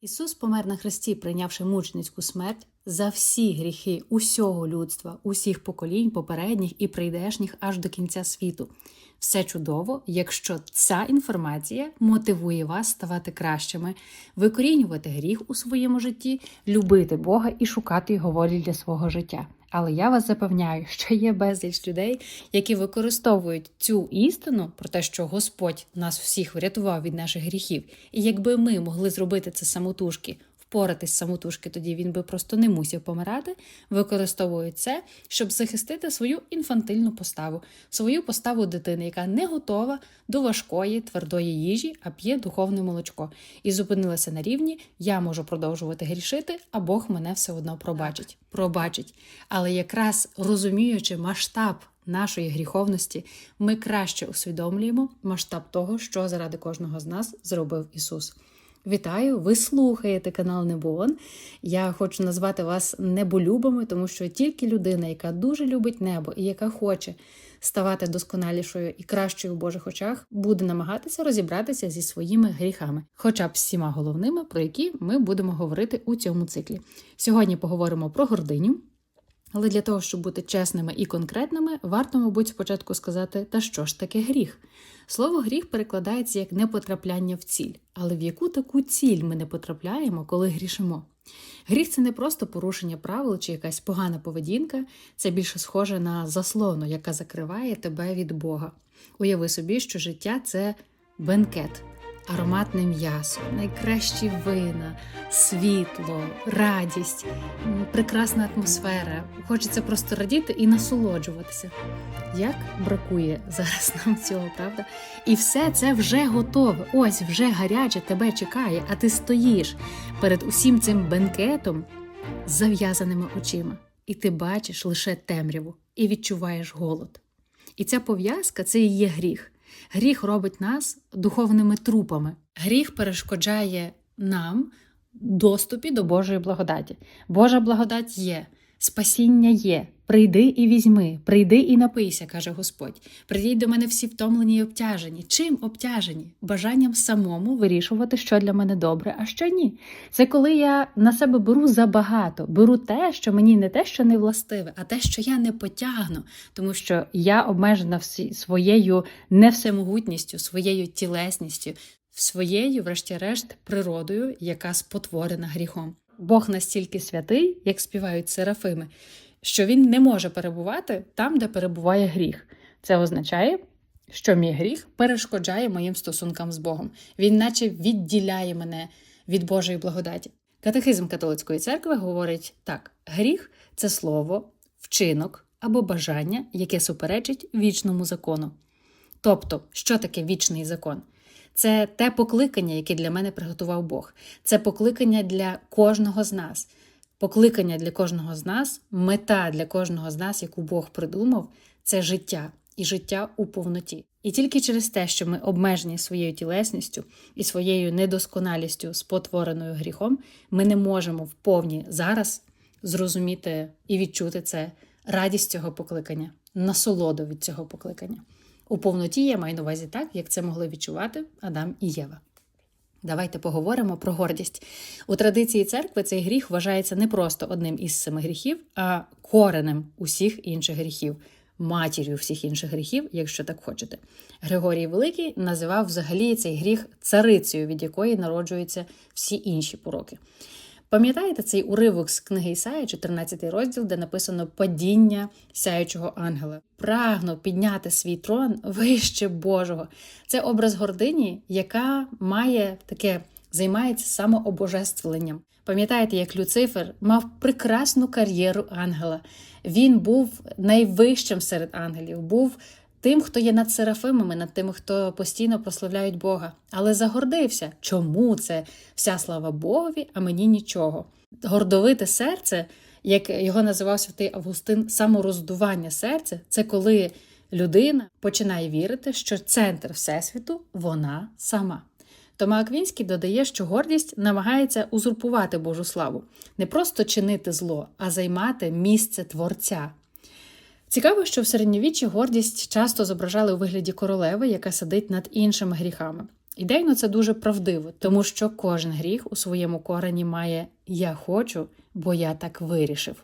Ісус помер на хресті, прийнявши мученицьку смерть за всі гріхи усього людства, усіх поколінь, попередніх і прийдешніх аж до кінця світу. Все чудово, якщо ця інформація мотивує вас ставати кращими, викорінювати гріх у своєму житті, любити Бога і шукати його волі для свого життя. Але я вас запевняю, що є безліч людей, які використовують цю істину про те, що Господь нас всіх врятував від наших гріхів. І якби ми могли зробити це самотужки, впоратись самотужки, тоді він би просто не мусив помирати, використовують це, щоб захистити свою інфантильну поставу, свою поставу дитини, яка не готова до важкої твердої їжі, а п'є духовне молочко, і зупинилася на рівні Я можу продовжувати грішити, а Бог мене все одно пробачить. Пробачить. Але якраз розуміючи масштаб нашої гріховності, ми краще усвідомлюємо масштаб того, що заради кожного з нас зробив Ісус. Вітаю! Ви слухаєте канал Небоон. Я хочу назвати вас неболюбами, тому що тільки людина, яка дуже любить небо і яка хоче ставати досконалішою і кращою в Божих очах, буде намагатися розібратися зі своїми гріхами, хоча б всіма головними, про які ми будемо говорити у цьому циклі. Сьогодні поговоримо про гординю. Але для того, щоб бути чесними і конкретними, варто, мабуть, спочатку сказати, та що ж таке гріх. Слово гріх перекладається як непотрапляння в ціль. Але в яку таку ціль ми не потрапляємо, коли грішимо? Гріх це не просто порушення правил чи якась погана поведінка, це більше схоже на заслону, яка закриває тебе від Бога. Уяви собі, що життя це бенкет, ароматне м'ясо, найкращі вина, світло, радість, прекрасна атмосфера. Хочеться просто радіти і насолоджуватися. Як бракує зараз нам цього, правда? І все це вже готове. Ось вже гаряче тебе чекає, а ти стоїш перед усім цим бенкетом з зав'язаними очима. І ти бачиш лише темряву і відчуваєш голод. І ця пов'язка це і є гріх. Гріх робить нас духовними трупами. Гріх перешкоджає нам доступі до Божої благодаті. Божа благодать є, спасіння є. Прийди і візьми, прийди і напийся, каже Господь. Прийдіть до мене всі втомлені і обтяжені. Чим обтяжені? Бажанням самому вирішувати, що для мене добре, а що ні. Це коли я на себе беру забагато, беру те, що мені не те, що не властиве, а те, що я не потягну, тому що я обмежена всі своєю невсемогутністю, своєю тілесністю, своєю, врешті-решт, природою, яка спотворена гріхом. Бог настільки святий, як співають серафими, що він не може перебувати там, де перебуває гріх. Це означає, що мій гріх перешкоджає моїм стосункам з Богом. Він, наче, відділяє мене від Божої благодаті. Катехизм католицької церкви говорить так: гріх це слово, вчинок або бажання, яке суперечить вічному закону. Тобто, що таке вічний закон? Це те покликання, яке для мене приготував Бог. Це покликання для кожного з нас. Покликання для кожного з нас, мета для кожного з нас, яку Бог придумав, це життя і життя у повноті. І тільки через те, що ми обмежені своєю тілесністю і своєю недосконалістю, спотвореною гріхом, ми не можемо вповні зараз зрозуміти і відчути це радість цього покликання, насолоду від цього покликання. У повноті я маю на увазі так, як це могли відчувати Адам і Єва. Давайте поговоримо про гордість. У традиції церкви цей гріх вважається не просто одним із семи гріхів, а коренем усіх інших гріхів, матір'ю всіх інших гріхів, якщо так хочете. Григорій Великий називав взагалі цей гріх царицею, від якої народжуються всі інші пороки. Пам'ятаєте цей уривок з книги Ісаї, 14 розділ, де написано падіння сяючого ангела? Прагну підняти свій трон вище Божого. Це образ гордині, яка має таке займається самообожествленням. Пам'ятаєте, як Люцифер мав прекрасну кар'єру ангела? Він був найвищим серед ангелів, був тим, хто є над серафимами, над тими, хто постійно прославляють Бога, але загордився. Чому це вся слава Богові, а мені нічого? Гордовите серце, як його називав святий Августин, самороздування серця це коли людина починає вірити, що центр Всесвіту вона сама. Тома Аквінський додає, що гордість намагається узурпувати Божу славу, не просто чинити зло, а займати місце Творця. Цікаво, що в середньовіччі гордість часто зображали у вигляді королеви, яка сидить над іншими гріхами. Ідейно це дуже правдиво, тому що кожен гріх у своєму корені має я хочу, бо я так вирішив.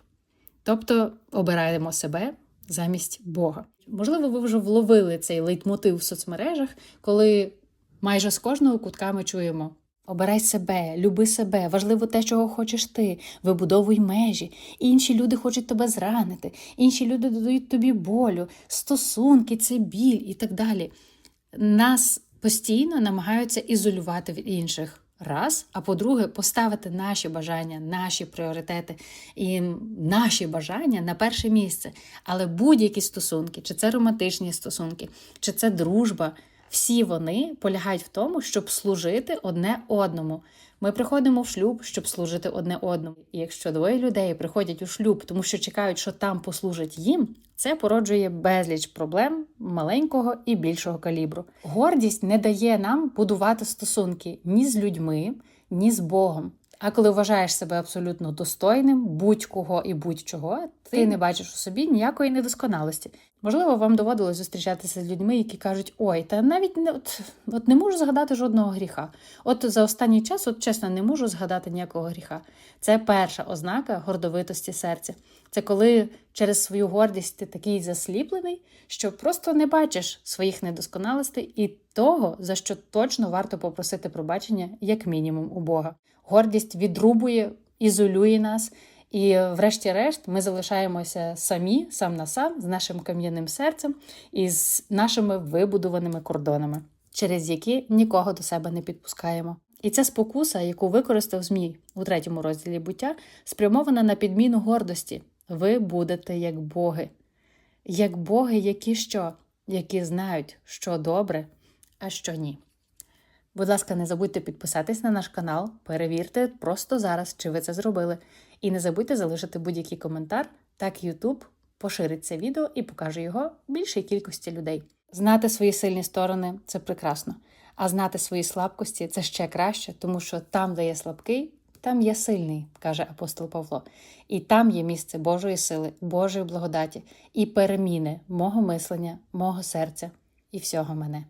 Тобто обираємо себе замість Бога. Можливо, ви вже вловили цей лейтмотив в соцмережах, коли майже з кожного кутка ми чуємо. Обирай себе, люби себе, важливо те, чого хочеш ти, вибудовуй межі. Інші люди хочуть тебе зранити, інші люди додають тобі болю, стосунки, це біль і так далі. Нас постійно намагаються ізолювати від інших. Раз, а по-друге, поставити наші бажання, наші пріоритети і наші бажання на перше місце. Але будь-які стосунки, чи це романтичні стосунки, чи це дружба, всі вони полягають в тому, щоб служити одне одному. Ми приходимо в шлюб, щоб служити одне одному. І якщо двоє людей приходять у шлюб, тому що чекають, що там послужить їм, це породжує безліч проблем маленького і більшого калібру. Гордість не дає нам будувати стосунки ні з людьми, ні з Богом. А коли вважаєш себе абсолютно достойним будь-кого і будь-чого, ти не бачиш у собі ніякої недосконалості. Можливо, вам доводилось зустрічатися з людьми, які кажуть: ой, та навіть не от, от не можу згадати жодного гріха. От за останній час, от чесно, не можу згадати ніякого гріха. Це перша ознака гордовитості серця. Це коли через свою гордість ти такий засліплений, що просто не бачиш своїх недосконалостей і того, за що точно варто попросити пробачення, як мінімум, у Бога. Гордість відрубує, ізолює нас. І, врешті-решт, ми залишаємося самі, сам на сам, з нашим кам'яним серцем і з нашими вибудованими кордонами, через які нікого до себе не підпускаємо. І ця спокуса, яку використав Змій у третьому розділі буття, спрямована на підміну гордості. Ви будете як боги, як боги, які що, які знають, що добре, а що ні. Будь ласка, не забудьте підписатись на наш канал, перевірте просто зараз, чи ви це зробили. І не забудьте залишити будь-який коментар, так YouTube поширить це відео і покаже його більшій кількості людей. Знати свої сильні сторони це прекрасно, а знати свої слабкості це ще краще, тому що там, де є слабкий, там є сильний, каже апостол Павло. І там є місце Божої сили, Божої благодаті і переміни мого мислення, мого серця і всього мене.